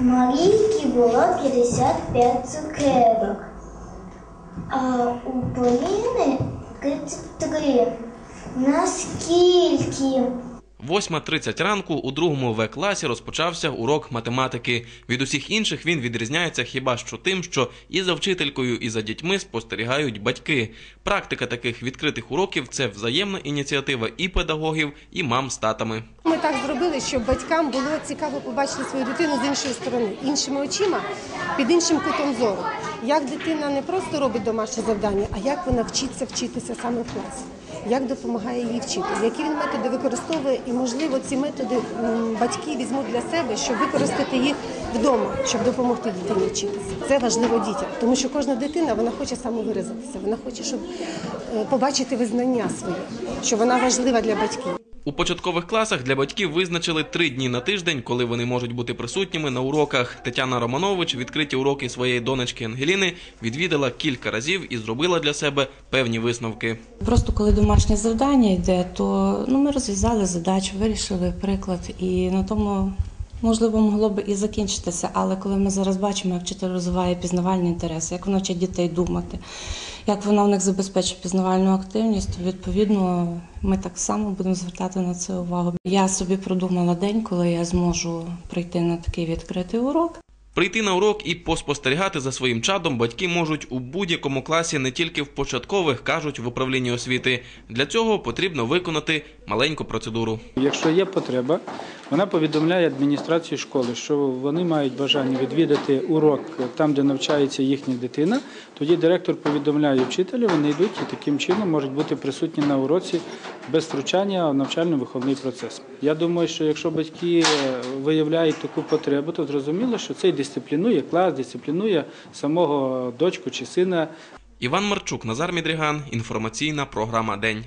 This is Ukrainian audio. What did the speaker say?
Марійки було 55 цукерок, а у Поліни 33. Наскільки? 8.30 ранку у другому В класі розпочався урок математики. Від усіх інших він відрізняється хіба що тим, що і за вчителькою, і за дітьми спостерігають батьки. Практика таких відкритих уроків це взаємна ініціатива і педагогів, і мам з татами. Ми так зробили, щоб батькам було цікаво побачити свою дитину з іншої сторони, іншими очима, під іншим кутом зору. Як дитина не просто робить домашнє завдання, а як вона вчиться вчитися саме в класі, як допомагає їй вчити, які він методи використовує, і можливо ці методи батьки візьмуть для себе, щоб використати їх вдома, щоб допомогти дитині вчитися. Це важливо дітям, тому що кожна дитина вона хоче самовиразитися, вона хоче, щоб е, побачити визнання своє, що вона важлива для батьків. У початкових класах для батьків визначили три дні на тиждень, коли вони можуть бути присутніми на уроках. Тетяна Романович відкриті уроки своєї донечки Ангеліни відвідала кілька разів і зробила для себе певні висновки. Просто коли домашнє завдання йде, то ну, ми розв'язали задачу, вирішили приклад, і на тому можливо могло би і закінчитися. Але коли ми зараз бачимо, як вчитель розвиває пізнавальні інтереси, як вона вчить дітей думати, як вона в них забезпечує пізнавальну активність, то відповідно ми так само будемо звертати на це увагу. Я собі продумала день, коли я зможу прийти на такий відкритий урок. Прийти на урок і поспостерігати за своїм чадом батьки можуть у будь-якому класі, не тільки в початкових, кажуть в управлінні освіти. Для цього потрібно виконати маленьку процедуру. Якщо є потреба, вона повідомляє адміністрацію школи, що вони мають бажання відвідати урок там, де навчається їхня дитина. Тоді директор повідомляє вчителю, вони йдуть і таким чином можуть бути присутні на уроці без втручання в навчально-виховний процес. Я думаю, що якщо батьки виявляють таку потребу, то зрозуміло, що це дисциплінує клас, дисциплінує самого дочку чи сина. Іван Марчук, Назар Мідріган. Інформаційна програма День.